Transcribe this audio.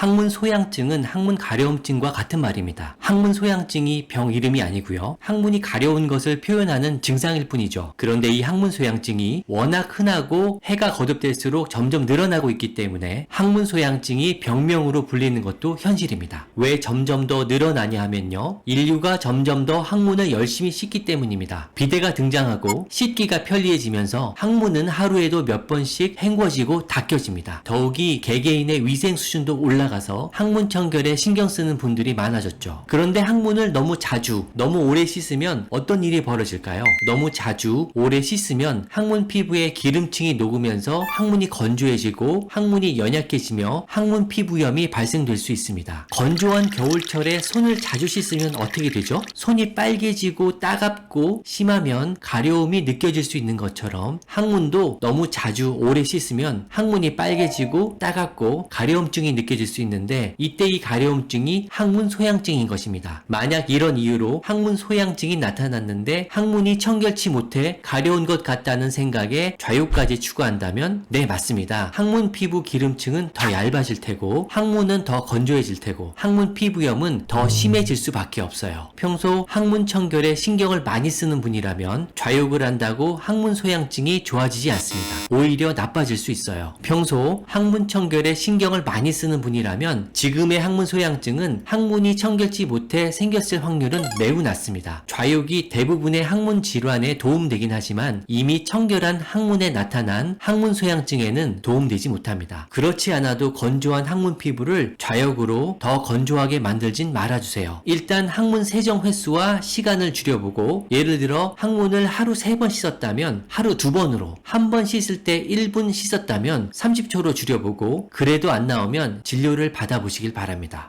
항문 소양증은 항문 가려움증과 같은 말입니다. 항문 소양증이 병 이름이 아니고요. 항문이 가려운 것을 표현하는 증상일 뿐이죠. 그런데 이 항문 소양증이 워낙 흔하고 해가 거듭될수록 점점 늘어나고 있기 때문에 항문 소양증이 병명으로 불리는 것도 현실입니다. 왜 점점 더 늘어나냐 하면요. 인류가 점점 더 항문을 열심히 씻기 때문입니다. 비데가 등장하고 씻기가 편리해지면서 항문은 하루에도 몇 번씩 헹궈지고 닦여집니다. 더욱이 개개인의 위생 수준도 올라가 서 항문 청결에 신경 쓰는 분들이 많아졌죠. 그런데 항문을 너무 자주, 너무 오래 씻으면 어떤 일이 벌어질까요? 너무 자주, 오래 씻으면 항문 피부에 기름층이 녹으면서 항문이 건조해지고 항문이 연약해지며 항문 피부염이 발생될 수 있습니다. 건조한 겨울철에 손을 자주 씻으면 어떻게 되죠? 손이 빨개지고 따갑고 심하면 가려움이 느껴질 수 있는 것처럼 항문도 너무 자주 오래 씻으면 항문이 빨개지고 따갑고 가려움증이 느껴질 수 있는데 이때 이 가려움증이 항문 소양증인 것입니다. 만약 이런 이유로 항문 소양증이 나타났는데 항문이 청결치 못해 가려운 것 같다는 생각에 좌욕까지 추구한다면 네 맞습니다. 항문 피부 기름층은 더 얇아질 테고 항문은 더 건조해질 테고 항문 피부염은 더 심해질 수밖에 없어요. 평소 항문 청결에 신경을 많이 쓰는 분이라면 좌욕을 한다고 항문 소양증이 좋아지지 않습니다. 오히려 나빠질 수 있어요. 평소 항문 청결에 신경을 많이 쓰는 분이라 면 지금의 항문 소양증은 항문이 청결치 못해 생겼을 확률은 매우 낮습니다. 좌욕이 대부분의 항문 질환에 도움되긴 하지만 이미 청결한 항문에 나타난 항문 소양증에는 도움되지 못합니다. 그렇지 않아도 건조한 항문 피부를 좌욕으로 더 건조하게 만들진 말아주세요. 일단 항문 세정 횟수와 시간을 줄여보고 예를 들어 항문을 하루 3번 씻었다면 하루 2번으로 한 번 씻을 때 1분 씻었다면 30초로 줄여보고 그래도 안 나오면 진 료를 받아보시길 바랍니다.